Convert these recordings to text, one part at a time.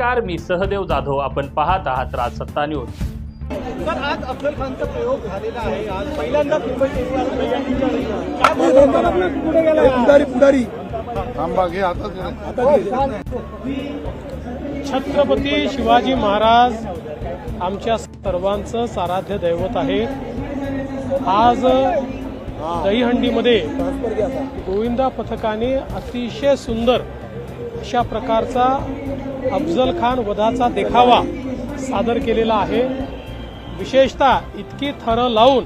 नमस्कार मी सहदेव जाधव. आपण पाहत आहात राज सत्ता न्यूज. तर आज अफजल खानचा प्रयोग झालेला आहे. आज पुढारी पुढारी. छत्रपती शिवाजी महाराज आमच्या सर्वांचं साराध्य दैवत आहे. आज दहीहंडीमध्ये गोविंदा पथकाने अतिशय सुंदर अशा प्रकारचा अफजल खान वधाचा देखावा सादर केलेला आहे. विशेषतः इतकी थरं लावून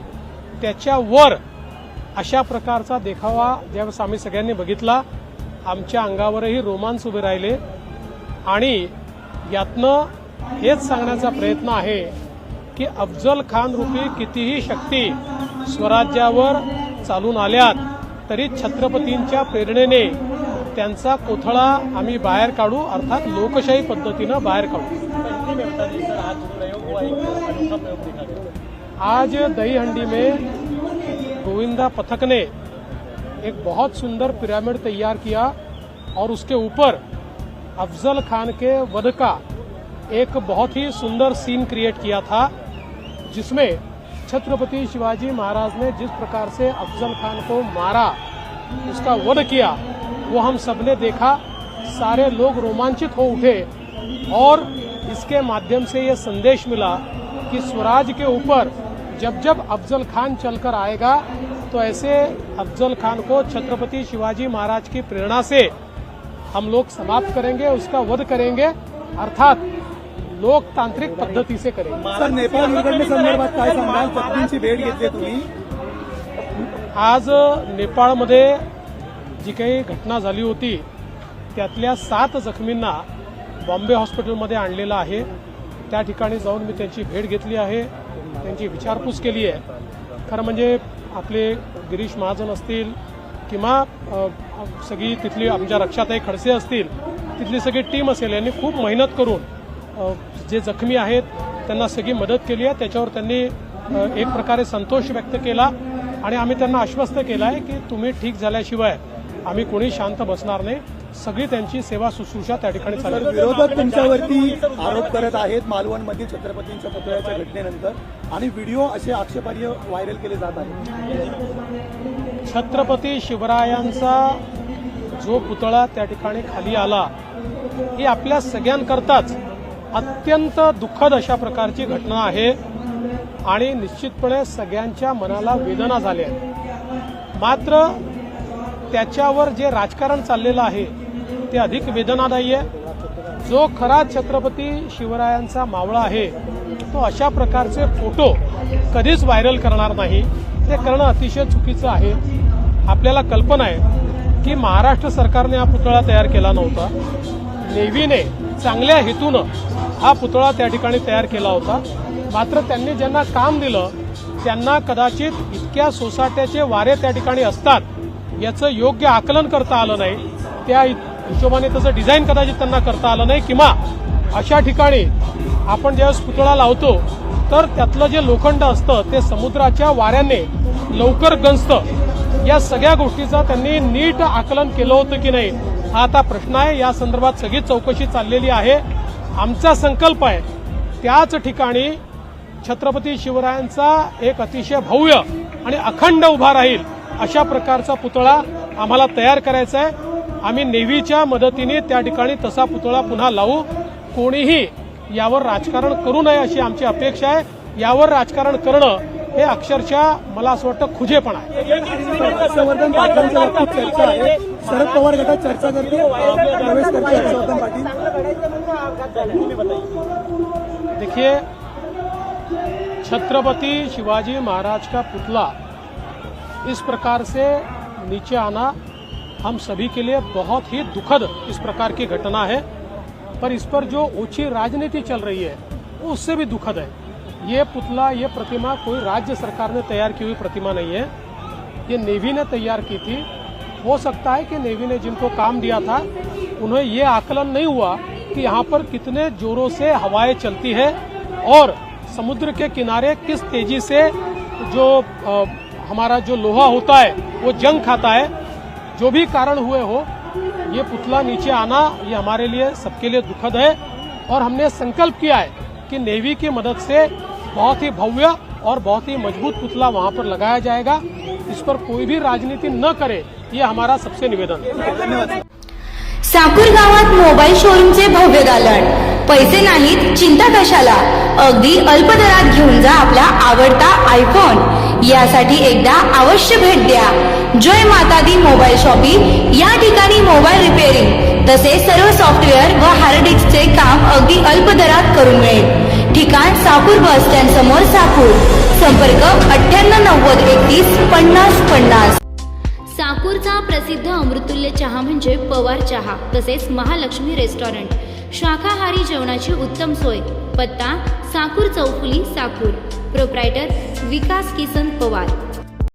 त्याच्यावर अशा प्रकारचा देखावा ज्यावेळेस आम्ही सगळ्यांनी बघितला आमच्या अंगावरही रोमांच उभे राहिले. आणि यातनं हेच सांगण्याचा प्रयत्न आहे की अफजल खान रूपी कितीही शक्ती स्वराज्यावर चालून आल्यात तरी छत्रपतींच्या प्रेरणेने त्यांचा कोथळा आम्ही बाहेर काढू, अर्थात लोकशाही पद्धतीनं बाहेर काढू. आज दहीहंडी में गोविंदा पथक ने एक बहुत सुंदर पिरामिड तैयार किया और उसके ऊपर अफजल खान के वध का एक बहुत ही सुंदर सीन क्रिएट किया था, जिसमें छत्रपति शिवाजी महाराज ने जिस प्रकार से अफजल खान को मारा, उसका वध किया वो हम सबने देखा सारे लोग रोमांचित हो उठे और इसके माध्यम से ये संदेश मिला कि स्वराज के ऊपर जब जब अफजल खान चलकर आएगा तो ऐसे अफजल खान को छत्रपति शिवाजी महाराज की प्रेरणा से हम लोग समाप्त करेंगे उसका वध करेंगे अर्थात लोकतांत्रिक पद्धती से करेंगे। सर नेपाळ काय सांगाल जखमींची भेट घेतली तुम्ही? आज नेपाळमध्ये जी काही घटना झाली होती त्यातल्या सात जखमींना बॉम्बे हॉस्पिटलमध्ये आणलेलं आहे. त्या ठिकाणी जाऊन मी त्यांची भेट घेतली आहे. त्यांची विचारपूस केली आहे. खरं म्हणजे आपले गिरीश महाजन असतील किंवा सगळी तिथली आमच्या रक्षाताई खडसे असतील तिथली सगळी टीम असेल यांनी खूप मेहनत करून जे जखमी आहेत त्यांना सगळी मदत केली आहे. त्याच्यावर त्यांनी एक प्रकारे संतोष व्यक्त केला आणि आम्ही त्यांना आश्वस्त केलं आहे की तुम्ही ठीक झाल्याशिवाय आम्ही कोणी शांत बसणार नाही. सगळी त्यांची सेवा शुश्रूषा त्या ठिकाणी चालेल. विरोधक तुमच्यावरती आरोप करत आहेत मालवणमध्ये छत्रपतींच्या पुतळ्याच्या घटनेनंतर आणि व्हिडिओ असे आक्षेपार्ह व्हायरल केले जात आहेत. छत्रपती शिवरायांचा जो पुतळा त्या ठिकाणी खाली आला ही आपल्या सगळ्यांकरताच अत्यंत दुःखद अशा प्रकारची घटना आहे आणि निश्चितपणे सगळ्यांच्या मनाला वेदना झाल्या आहेत. मात्र त्याच्यावर जे राजकारण चाललेलं आहे ते अधिक वेदनादायी आहे. जो खरा छत्रपती शिवरायांचा मावळा आहे तो अशा प्रकारचे फोटो कधीच व्हायरल करणार नाही. ते करणं अतिशय चुकीचं आहे. आपल्याला कल्पना आहे की महाराष्ट्र सरकारने हा पुतळा तयार केला नव्हता. नेव्हीने चांगल्या हेतूनं हा पुतळा त्या ठिकाणी तयार केला होता. मात्र त्यांनी ज्यांना काम दिलं त्यांना कदाचित इतक्या सोसाट्याचे वारे त्या ठिकाणी असतात याचं योग्य आकलन करता आलं नाही. त्या हिशोबाने त्याचं डिझाईन कदाचित त्यांना करता आलं नाही किंवा अशा ठिकाणी आपण ज्यावेळेस पुतळा लावतो तर त्यातलं जे लोखंड असतं ते समुद्राच्या वाऱ्याने लवकर गंजतं. या सगळ्या गोष्टीचं त्यांनी नीट आकलन केलं होतं की नाही हा आता प्रश्न आहे. या संदर्भात सगळी चौकशी चाललेली आहे. आमचा संकल्प आहे त्याच ठिकाणी छत्रपती शिवरायांचा एक अतिशय भव्य आणि अखंड उभा राहील. अशा प्रकारचा पुतळा आम्हाला तयार करायचा आहे. आम्ही नेव्हीच्या मदतीने त्या ठिकाणी तसा पुतळा पुन्हा लावू. कोणीही यावर राजकारण करू नये अशी आमची अपेक्षा आहे. यावर राजकारण करणं हे अक्षरशः मला असं वाटतं खुजेपणा आहे. पाटलांच्या बाबतीत चर्चा आहे. शरद पवार गटात चर्चा करते. प्रवेश करते. हर्षवर्धन पाटील. देखिए छत्रपति शिवाजी महाराज का पुतला इस प्रकार से नीचे आना हम सभी के लिए बहुत ही दुखद इस प्रकार की घटना है। पर इस पर जो ऊँची राजनीति चल रही है, उससे भी दुखद है। ये पुतला, ये प्रतिमा कोई राज्य सरकार ने तैयार की हुई प्रतिमा नहीं है। ये नेवी ने तैयार की थी। हो सकता है कि नेवी ने जिनको काम दिया था, उन्हें ये आकलन नहीं हुआ कि यहाँ पर कितने जोरों से हवाएँ चलती है और समुद्र के किनारे किस तेज़ी से जो हमारा जो लोहा होता है वो जंग खाता है। जो भी कारण हुए हो ये पुतला नीचे आना ये हमारे लिए सबके लिए दुखद है। और हमने संकल्प किया है कि नेवी की मदद से बहुत ही भव्य और बहुत ही मजबूत पुतला वहाँ पर लगाया जाएगा। इस पर कोई भी राजनीति न करे ये हमारा सबसे निवेदन है। धन्यवाद साकूर गावात मोबाईल शोरूमचे भव्य दालन पैसे नाहीत चिंता कशाला? अगदी अल्प दरात घेऊन जा आपला आवडता आयफोन यासाठी एकदा अवश्य भेट द्या. जय माता दी मोबाईल शॉपिंग या ठिकाणी मोबाईल रिपेअरिंग तसेच सर्व सॉफ्टवेअर व हार्ड डिस्कचे काम अगदी अल्प दरात करून मिळेल. ठिकाण साकूर बस स्टँड समोर साकूर. संपर्क अठ्ठ्याण्णव नव्वद एकतीस पन्नास पन्नास. साकूरचा प्रसिद्ध अमृतुल्य चहा म्हणजे पवार चहा तसेच महालक्ष्मी रेस्टॉरंट. शाकाहारी जेवणाची उत्तम सोय. पत्ता साकूर चौफुली साकूर. प्रोप्रायटर विकास किसन पवार.